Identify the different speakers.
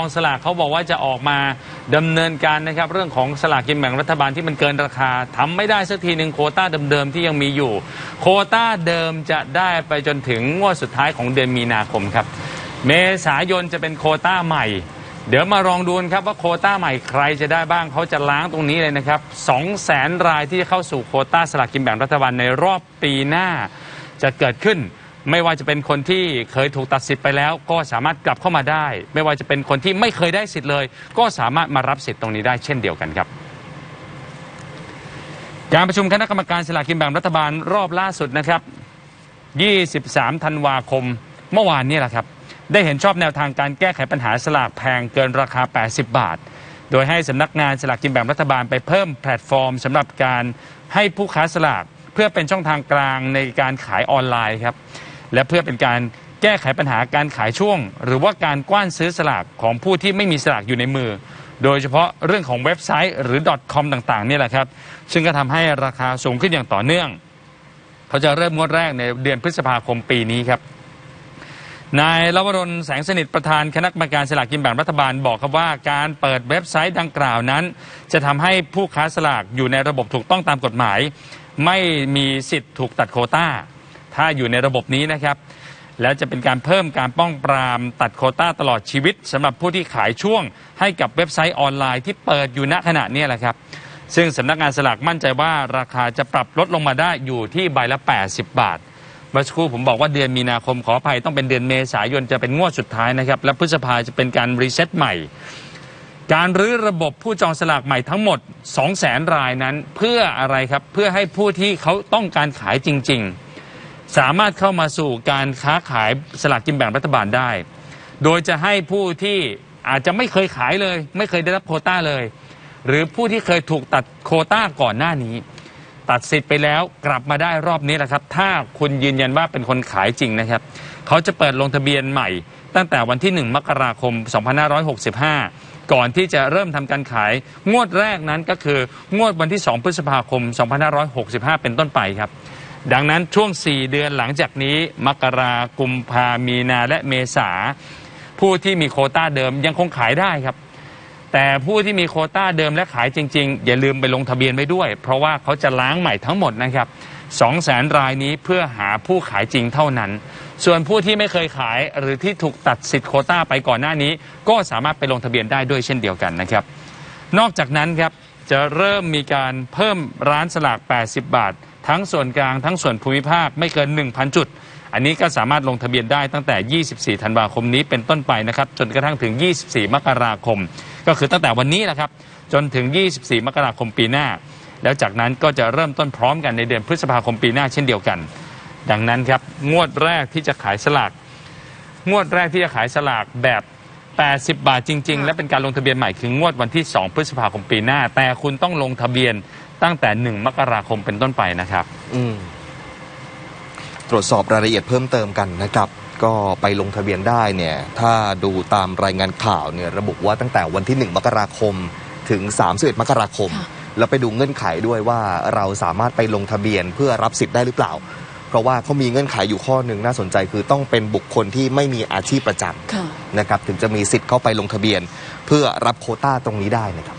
Speaker 1: องสลากเขาบอกว่าจะออกมาดำเนินการนะครับเรื่องของสลากกินแบ่งรัฐบาลที่มันเกินราคาทำไม่ได้สักทีหนึ่งโคต้าเดิมๆที่ยังมีอยู่ โคต้าเดิมจะได้ไปจนถึงงวดสุดท้ายของเดือนมีนาคมครับ เมษายนจะเป็นโคต้าใหม่ เดี๋ยวมาลองดูนครับว่าโคต้าใหม่ใครจะได้บ้างเขาจะล้างตรงนี้เลยนะครับ2แสนรายที่จะเข้าสู่โคต้าสลากกินแบ่งรัฐบาลในรอบปีหน้าจะเกิดขึ้น ไม่ว่าจะเป็นคนที่เคยถูกตัดสิทธิ์ไปแล้ว ก็สามารถกลับเข้ามาได้ ไม่ว่าจะเป็นคนที่ไม่เคยได้สิทธิ์เลย ก็สามารถมารับสิทธิ์ตรงนี้ได้เช่นเดียวกันครับการประชุมคณะกรรมการสลากกินแบ่งรัฐบาลรอบล่าสุดนะครับ 23 ธันวาคมเมื่อวานนี้แหละครับ ได้เห็นชอบแนวทางการแก้ไขปัญหาสลากแพงเกินราคา 80 บาท โดยให้สำนักงานสลากกินแบ่งรัฐบาลไปเพิ่มแพลตฟอร์มสำหรับการให้ผู้ค้าสลากเพื่อเป็นช่องทางกลางในการขายออนไลน์ครับ และเพื่อเป็นการแก้ไขปัญหาการขายช่วง หรือว่าการกว้านซื้อสลากของผู้ที่ไม่มีสลากอยู่ในมือ โดยเฉพาะเรื่องของเว็บไซต์หรือ .com ต่างๆนี่แหละครับ ซึ่งก็ทำให้ราคาสูงขึ้นอย่างต่อเนื่อง เขาจะเริ่มงวดแรกในเดือนพฤษภาคมปีนี้ครับนายลวรนแสงสนิทประธานคณะกรรมการสลากกินแบ่งรัฐบาลบอกครับว่าการเปิดเว็บไซต์ดังกล่าวนั้น จะทำให้ผู้ค้าสลากอยู่ในระบบถูกต้องตามกฎหมาย ไม่มีสิทธิ์ถูกตัดโควต้า ถ้าอยู่ในระบบนี้นะครับ แล้วจะเป็นการเพิ่มการป้องปรามตัดโคต้าตลอดชีวิตสำหรับผู้ที่ขายช่วงให้กับเว็บไซต์ออนไลน์ที่เปิดอยู่ณขณะนี้แหละครับ ซึ่งสำนักงานสลากมั่นใจว่าราคาจะปรับลดลงมาได้อยู่ที่ใบละ 80 บาทเมื่อสักครู่ผมบอกว่าเดือนมีนาคมขออภัยต้องเป็นเดือนเมษายนจะเป็นงวดสุดท้ายนะครับ และพฤษภาจะเป็นการรีเซ็ตใหม่ การรื้อระบบผู้จองสลากใหม่ทั้งหมด 2 0 0แสนรายนั้นเพื่ออะไรครับ เพื่อให้ผู้ที่เขาต้องการขายจริง ๆ สามารถเข้ามาสู่การค้าขายสลากกินแบ่งรัฐบาลได้ โดยจะให้ผู้ที่อาจจะไม่เคยขายเลย ไม่เคยได้รับโคต้าเลย หรือผู้ที่เคยถูกตัดโคต้าก่อนหน้านี้ ตัดสิทธิ์ไปแล้วกลับมาได้รอบนี้แหละครับ ถ้าคุณยืนยันว่าเป็นคนขายจริงนะครับ เขาจะเปิดลงทะเบียนใหม่ ตั้งแต่วันที่ 1 มกราคม 2565 ก่อนที่จะเริ่มทำการขาย งวดแรกนั้นก็คืองวดวันที่ 2 พฤษภาคม 2565 เป็นต้นไปครับ ดังนั้นช่วง 4 เดือนหลังจากนี้ มกรากุมภามีนาและเมษา ผู้ที่มีโคต้าเดิมยังคงขายได้ครับ แต่ผู้ที่มีโคต้าเดิมและขายจริง ๆ อย่าลืมไปลงทะเบียนไว้ด้วย เพราะว่าเขาจะล้างใหม่ทั้งหมดนะครับ2 0 0แสนรายนี้เพื่อหาผู้ขายจริงเท่านั้น ส่วนผู้ที่ไม่เคยขายหรือที่ถูกตัดสิทธิ์โคต้าไปก่อนหน้านี้ ก็สามารถไปลงทะเบียนได้ด้วยเช่นเดียวกันนะครับ นอกจากนั้นครับจะเริ่มมีการเพิ่มร้านสลาก 80 บาท ทั้งส่วนกลางทั้งส่วนภูมิภาคไม่เกิน 1,000 จุด อันนี้ก็สามารถลงทะเบียนได้ตั้งแต่ 24 ธันวาคมนี้เป็นต้นไปนะครับ จนกระทั่งถึง 24 มกราคม ก็คือตั้งแต่วันนี้แหละครับ จนถึง 24 มกราคมปีหน้า แล้วจากนั้นก็จะเริ่มต้นพร้อมกันในเดือนพฤษภาคมปีหน้าเช่นเดียวกัน ดังนั้นครับงวดแรกที่จะขายสลาก งวดแรกที่จะขายสลากแบบ 80 บาทจริง ๆ และเป็นการลงทะเบียนใหม่คืองวดวันที่ 2 พฤษภาคมปีหน้า แต่คุณต้องลงทะเบียน ตั้งแต่ 1 มกราคมเป็นต้นไปนะครับ
Speaker 2: อืมตรวจสอบรายละเอียดเพิ่มเติมกันนะครับ ก็ไปลงทะเบียนได้เนี่ย ถ้าดูตามรายงานข่าวเนี่ยระบุว่าตั้งแต่วันที่ 1 มกราคมถึง 31 มกราคม
Speaker 3: ค่ะ
Speaker 2: แล้วไปดูเงื่อนไขด้วยว่าเราสามารถไปลงทะเบียนเพื่อรับสิทธิ์ได้หรือเปล่า เพราะว่าเขามีเงื่อนไขอยู่ข้อหนึ่งน่าสนใจคือต้องเป็นบุคคลที่ไม่มีอาชีพประจ
Speaker 3: ค่ะำ
Speaker 2: นะครับ ถึงจะมีสิทธิ์เข้าไปลงทะเบียน เพื่อรับโควต้าตรงนี้ได้นะครับ